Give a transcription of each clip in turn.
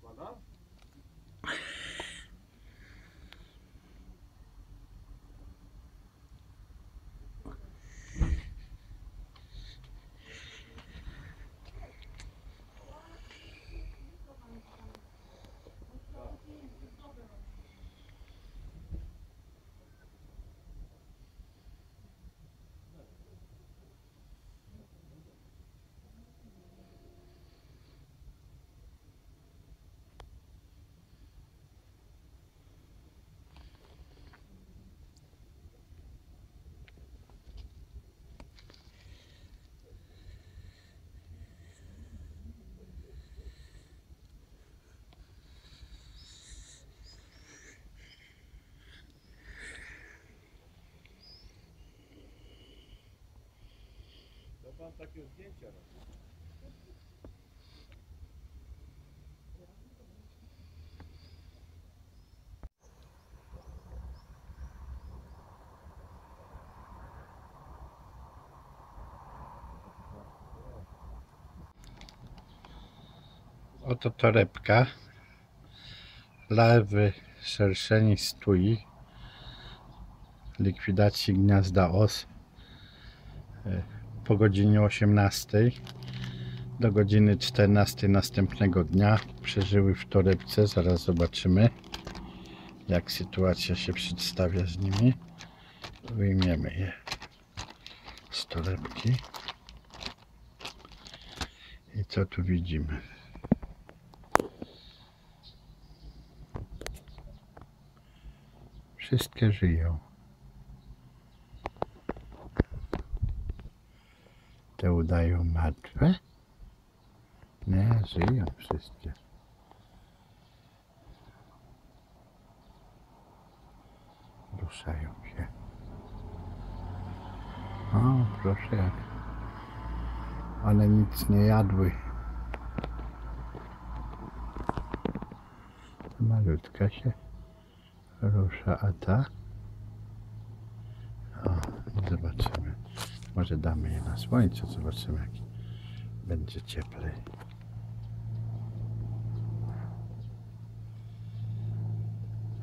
Hvala. Pan takie zdjęcia robi. Oto torebka. Larwy szerszeni stui. Likwidacji gniazda os. Po godzinie 18 do godziny 14 następnego dnia przeżyły w torebce. Zaraz zobaczymy jak sytuacja się przedstawia z nimi. Wyjmiemy je z torebki. I co tu widzimy? Wszystkie żyją. Te udają martwe? Nie, żyją wszystkie. Ruszają się. O, proszę jak. One nic nie jadły. Malutka się rusza, a ta? O, zobaczymy. Może damy je na słońce, zobaczymy jak będzie cieplej.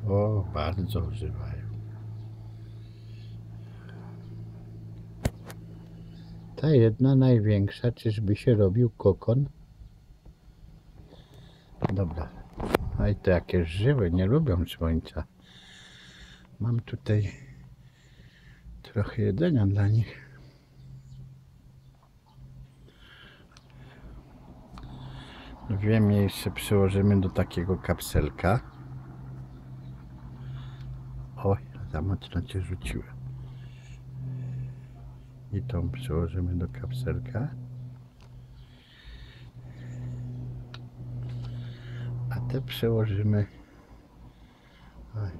O, bardzo używają. Ta jedna największa, czyżby się robił kokon? Dobra. A i to jakieś żywe, nie lubią słońca. Mam tutaj trochę jedzenia dla nich. Dwie miejsce przyłożymy do takiego kapselka. Oj, za mocno cię rzuciłem. I tą przyłożymy do kapselka. A te przełożymy. Oj.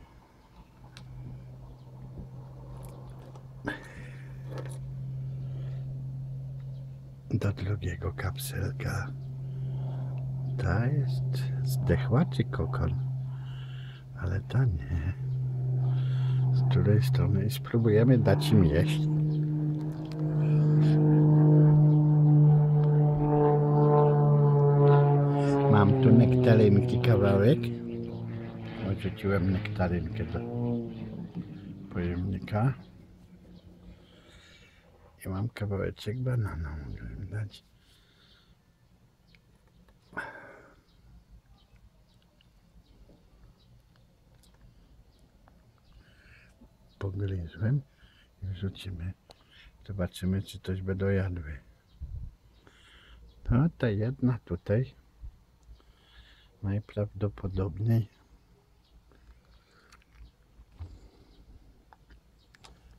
Do drugiego kapselka. Ta jest zdechła czy kokon? Ale ta nie. Z której strony? Spróbujemy dać im jeść. Mam tu nektarynki kawałek. Odrzuciłem nektarynkę do pojemnika. I mam kawałeczek banana. Mogę dać. Pogryzłem i wrzucimy. Zobaczymy, czy coś będą jadły. No, ta jedna tutaj najprawdopodobniej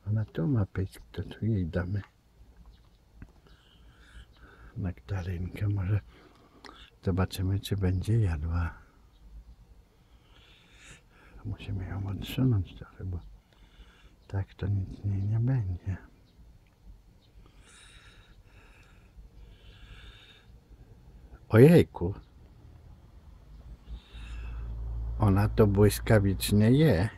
ona tu ma być, to tu jej damy nektarynkę, może zobaczymy czy będzie jadła musimy ją odsunąć trochę, bo tak to nic nie, nie będzie ojejku ona to błyskawicznie je.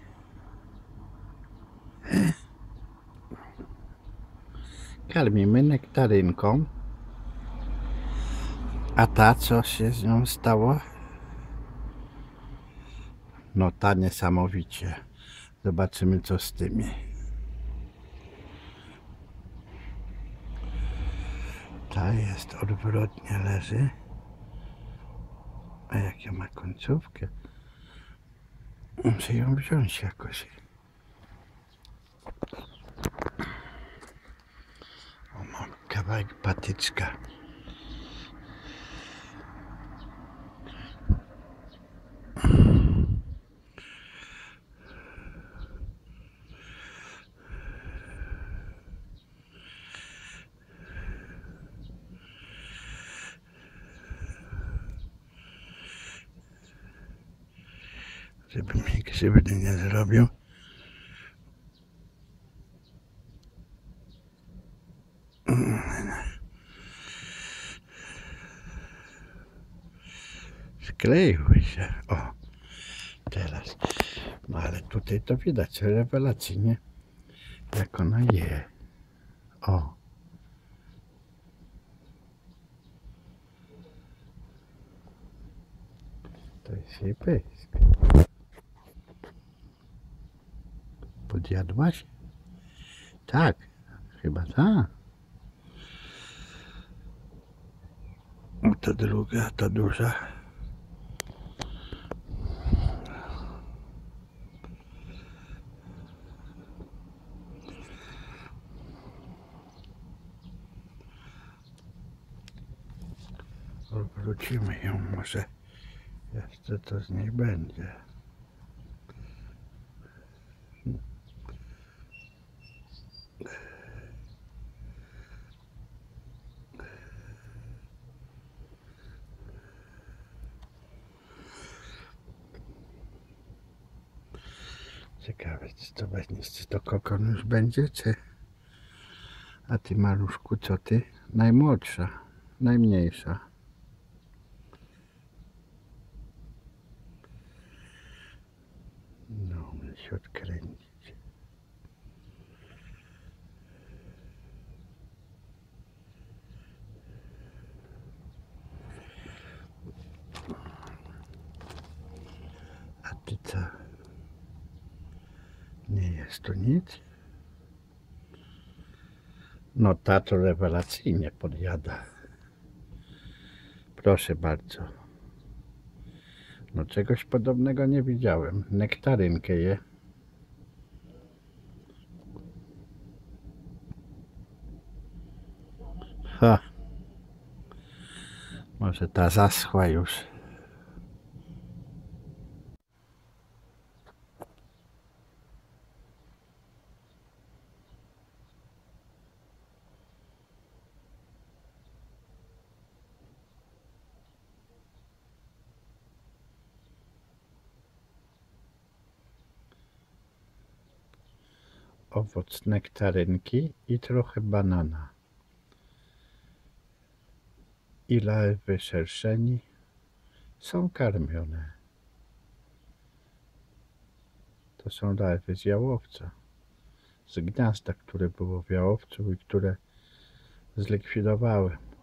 Karmimy nektarynką. A ta co się z nią stało? No ta niesamowicie. Zobaczymy co z tymi. Ta jest odwrotnie leży. A jakie ma końcówkę? Muszę ją wziąć jakoś. O, mam kawałek patyczka. Żeby mi krzywdy nie zrobił. Skleiły się. O, teraz. No ale tutaj to widać rewelacyjnie, jak ona je. O. To jest jej pysk. Podjadłaś? Tak, chyba tak. O, ta druga, ta duża. Wrócimy ją, może jeszcze to z niej będzie. Ciekawe, czy to będzie, czy to kokon już będzie, czy... A ty maluszku, co ty? Najmłodsza, najmniejsza. No, muszę odkręcić. A ty co? Tu nic? No ta to rewelacyjnie podjada. Proszę bardzo. No czegoś podobnego nie widziałem. Nektarynkę je. Ha. Może ta zaschła już. Owoc nektarynki i trochę banana. I larwy szerszeni są karmione. To są larwy z jałowca. Z gniazda, które było w jałowcu i które zlikwidowałem.